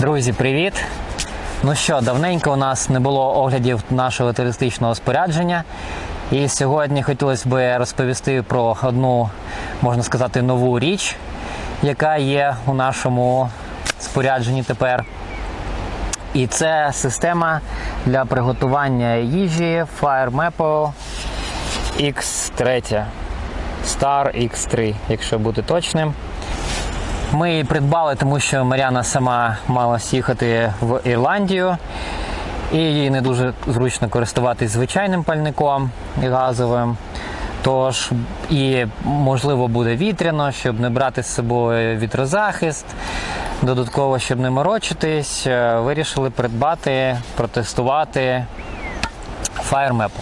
Друзі, привіт! Ну що, давненько у нас не було оглядів нашого туристичного спорядження. І сьогодні хотілося б розповісти про одну, можна сказати, нову річ, яка є у нашому спорядженні тепер. І це система для приготування їжі Fire Maple X3. Star X3, якщо бути точним. Ми її придбали, тому що Мар'яна сама мала їхати в Ірландію, і їй не дуже зручно користуватись звичайним пальником газовим. Тож і можливо буде вітряно, щоб не брати з собою вітрозахист. Додатково, щоб не морочитись, е, вирішили придбати, протестувати Fire Maple.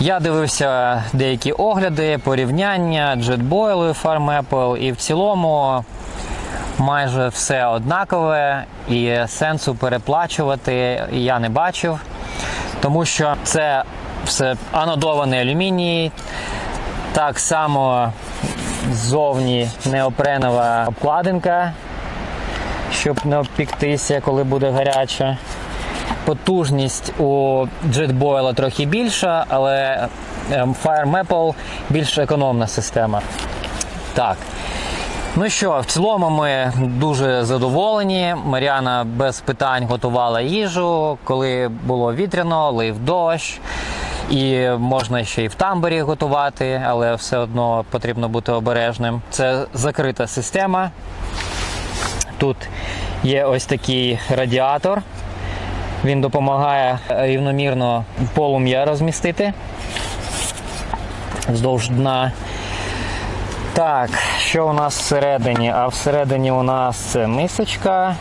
Я дивився деякі огляди, порівняння JetBoil і Apple, і в цілому майже все однакове, і сенсу переплачувати я не бачив, тому що це все анодований алюміній, так само ззовні неопренова обкладинка, щоб не обпіктися, коли буде гаряче. Потужність у JetBoil трохи більша, але ем, Fire Maple більш економна система. Так. Ну що, в цілому ми дуже задоволені. Мар'яна без питань готувала їжу, коли було вітряно, лив дощ. І можна ще і в тамбурі готувати, але все одно потрібно бути обережним. Це закрита система. Тут є ось такий радіатор. Він допомагає рівномірно полум'я розмістити вздовж дна. Так, що у нас всередині? А всередині у нас це мисочка.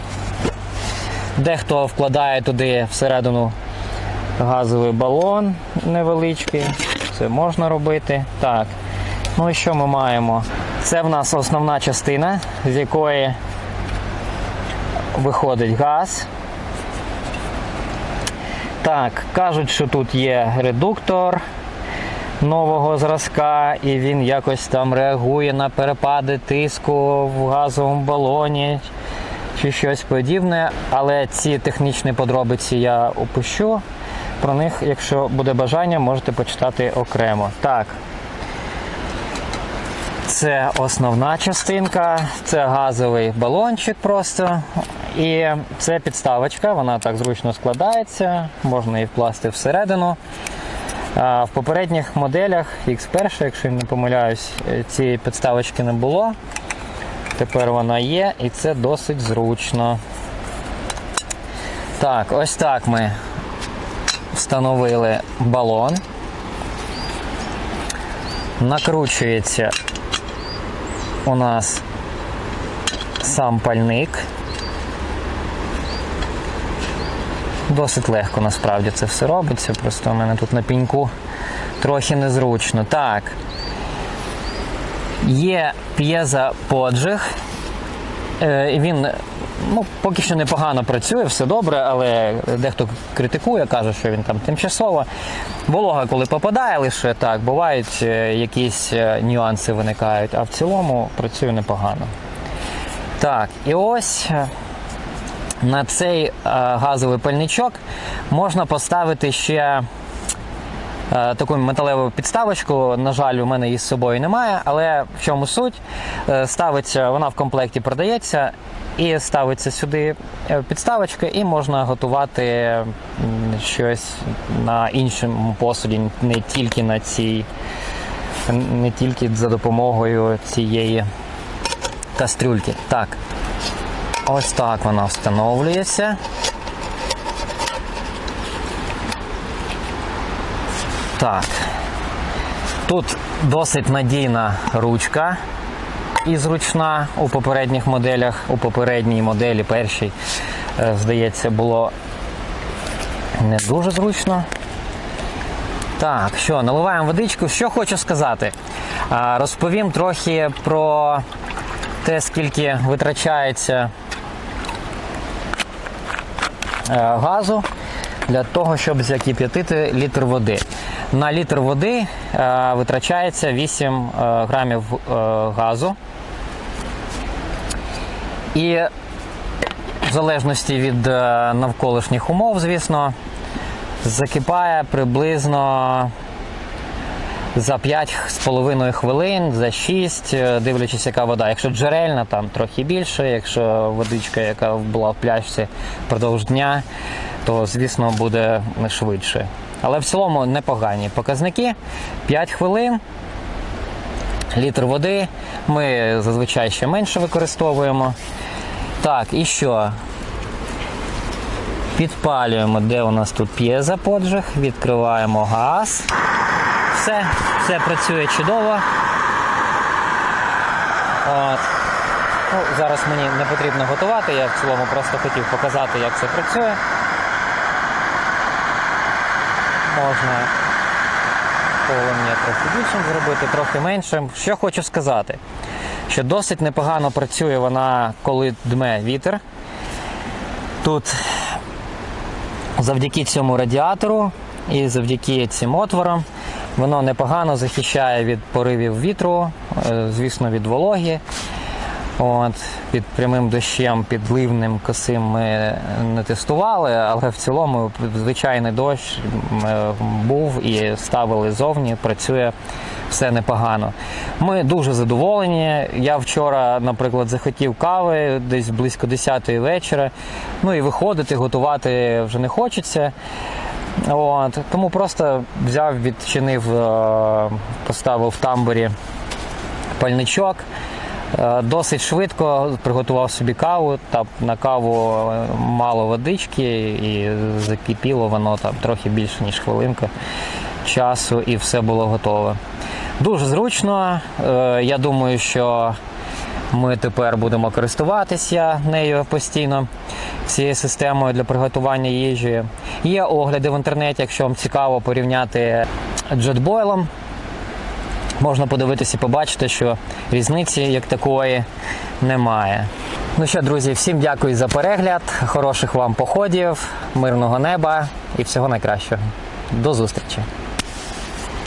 Дехто вкладає туди всередину газовий балон невеличкий. Це можна робити. Так. Ну і що ми маємо? Це в нас основна частина, з якої виходить газ. Так, кажуть, що тут є редуктор нового зразка, і він якось там реагує на перепади тиску в газовому балоні чи щось подібне. Але ці технічні подробиці я опущу. Про них, якщо буде бажання, можете почитати окремо. Так. Це основна частинка, це газовий балончик просто. І це підставочка, вона так зручно складається, можна її вкласти всередину. В попередніх моделях X1, якщо я не помиляюсь, е, цієї підставочки не було. Тепер вона є і це досить зручно. Так, ось так ми встановили балон. Накручується у нас сам пальник. Досить легко насправді це все робиться. Просто у мене тут на піньку трохи незручно. Так. Є п'єза поджиг. Е, Він ну, поки що непогано працює, все добре, але дехто критикує, каже, що він там тимчасово. Волога, коли попадає лише так, бувають е, якісь е, нюанси виникають, а в цілому працює непогано. Так, і ось на цей е, газовий пальничок можна поставити ще е, таку металеву підставочку. На жаль, у мене її з собою немає, але в чому суть? Е, Ставиться, вона в комплекті продається. І ставиться сюди підставочка, і можна готувати щось на іншому посуді, не тільки на цій, не тільки за допомогою цієї кастрюльки. Так, Ось так вона встановлюється. Так. Тут досить надійна ручка і зручна у попередніх моделях. У попередній моделі першій, е, здається, було не дуже зручно. Так, що, наливаємо водичку. Що хочу сказати? Розповім трохи про те, скільки витрачається газу для того, щоб закип'ятити літр води. На літр води е, витрачається 8 е, грамів е, газу. І в залежності від е, навколишніх умов, звісно, закипає приблизно за 5,5 хвилин, за 6, е, дивлячись, яка вода. Якщо джерельна, там трохи більше, якщо водичка, яка була в пляшці впродовж дня, то звісно буде швидше. Але в цілому непогані показники. 5 хвилин, літр води. Ми зазвичай ще менше використовуємо. Так, і що? Підпалюємо, де у нас тут п'єза поджиг, відкриваємо газ. Все, все працює чудово. От. Ну, зараз мені не потрібно готувати, я в цілому просто хотів показати, як це працює. Можна полум'я трохи більшим зробити, трохи меншим. Що хочу сказати, що досить непогано працює вона, коли дме вітер. Тут завдяки цьому радіатору і завдяки цим отворам воно непогано захищає від поривів вітру, е, звісно, від вологі. От, під прямим дощем, під ливнем косим ми не тестували, але в цілому звичайний дощ е, був і ставили зовні, працює все непогано. Ми дуже задоволені. Я вчора, наприклад, захотів кави десь близько 10 вечора. Ну і виходити, готувати вже не хочеться. От, тому просто взяв, відчинив, е, поставив в тамбурі пальничок. Е, Досить швидко приготував собі каву. Там на каву е, мало водички і закипіло воно там трохи більше, ніж хвилинка часу, і все було готове. Дуже зручно. Я думаю, що ми тепер будемо користуватися нею постійно, цією системою для приготування їжі. Є огляди в інтернеті, якщо вам цікаво порівняти джетбойлом. Можна подивитися і побачити, що різниці як такої немає. Ну що, друзі, всім дякую за перегляд, хороших вам походів, мирного неба і всього найкращого. До зустрічі!